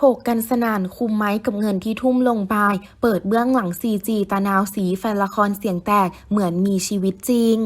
ถกกันสนานคุมไม้กับเงินที่ทุ่มลงไป เปิดเบื้องหลัง CG ตานาวสีแฟนละครเสียงแตกเหมือนมีชีวิตจริง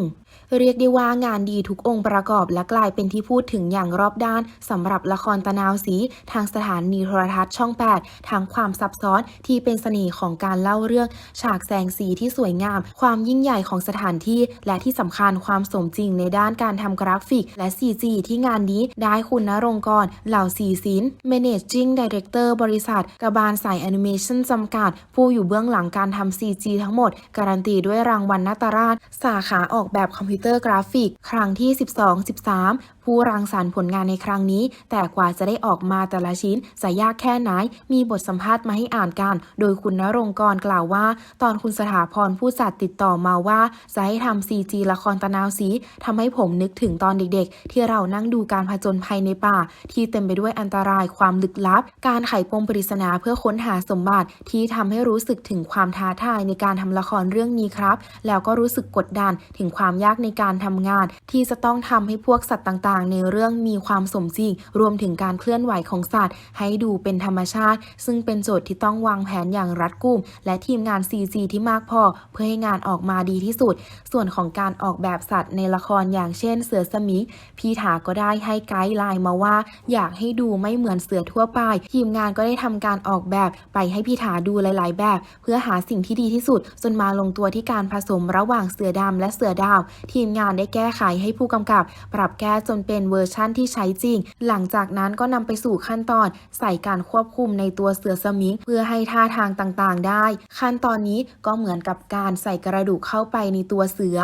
เรียกได้ว่างานดีทุกองค์ประกอบและกลายเป็นที่พูดถึงอย่างรอบด้านสำหรับละครตะนาวสี ทางสถานีโทรทัศน์ช่อง 8ทั้งความซับซ้อนที่เป็นเสน่ห์ของการเล่าเรื่อง ฉากแสงสีที่สวยงาม ความยิ่งใหญ่ของสถานที่ และที่สำคัญความสมจริงในด้านการทำกราฟิก และ CG ที่งานนี้ได้คุณนรงกรเหล่าสีสิน Managing Director บริษัทกระบาลสายแอนิเมชันจำกัด ผู้อยู่เบื้องหลังการทำ CG ทั้งหมด การันตีด้วยรางวัลนาตราช สาขาออกแบบคคอมพิวเตอร์กราฟิก ครั้งที่ 12-13ผู้รังสรรค์ผลงานในครั้งนี้ แต่กว่าจะได้ออกมาแต่ละชิ้นจะยากแค่ไหน มีบทสัมภาษณ์มาให้อ่านกัน โดยคุณนรงค์กรกล่าวว่า ตอนคุณสถาพรผู้จัดติดต่อมาว่า จะให้ทำ CG ละครตะนาวสีทำให้ผมนึกถึงตอนเด็กๆ ที่เรานั่งดูการผจญภัยในป่า ที่เต็มไปด้วยอันตรายความลึกลับ การไขปมปริศนาเพื่อค้นหาสมบัติที่ทำให้รู้สึกถึงความท้าทายในการทำละครเรื่องนี้ครับ แล้วก็รู้สึกกดดันถึงความยากในการทำงาน ที่จะต้องทำให้พวกสัตว์ต่างๆ ในเรื่องมีความสมจริง รวมถึงการเคลื่อนไหวของสัตว์ ให้ดูเป็นธรรมชาติ ซึ่งเป็นโจทย์ที่ต้องวางแผนอย่างรัดกุม และทีมงาน CG ที่มากพอ เพื่อให้งานออกมาดีที่สุด ส่วนของการออกแบบสัตว์ในละครอย่างเช่นเสือสมิงพี่ถาก็ได้ให้ไกด์ไลน์มาว่า อยากให้ดูไม่เหมือนเสือทั่วไป ทีมงานก็ได้ทำการออกแบบไปให้พี่ถาดูหลาย ๆ แบบ เพื่อหาสิ่งที่ดีที่สุด จนมาลงตัวที่การผสมระหว่างเสือดำและเสือดาว ทีมงานได้แก้ไขให้ผู้กำกับ ปรับแก้จนเป็นเวอร์ชั่นที่ใช้จริง หลังจากนั้นก็นำไปสู่ขั้นตอนใส่การควบคุมในตัวเสือสมิง เพื่อให้ท่าทางต่างๆ ได้ ขั้นตอนนี้ก็เหมือนกับการใส่กระดูกเข้าไปในตัวเสือ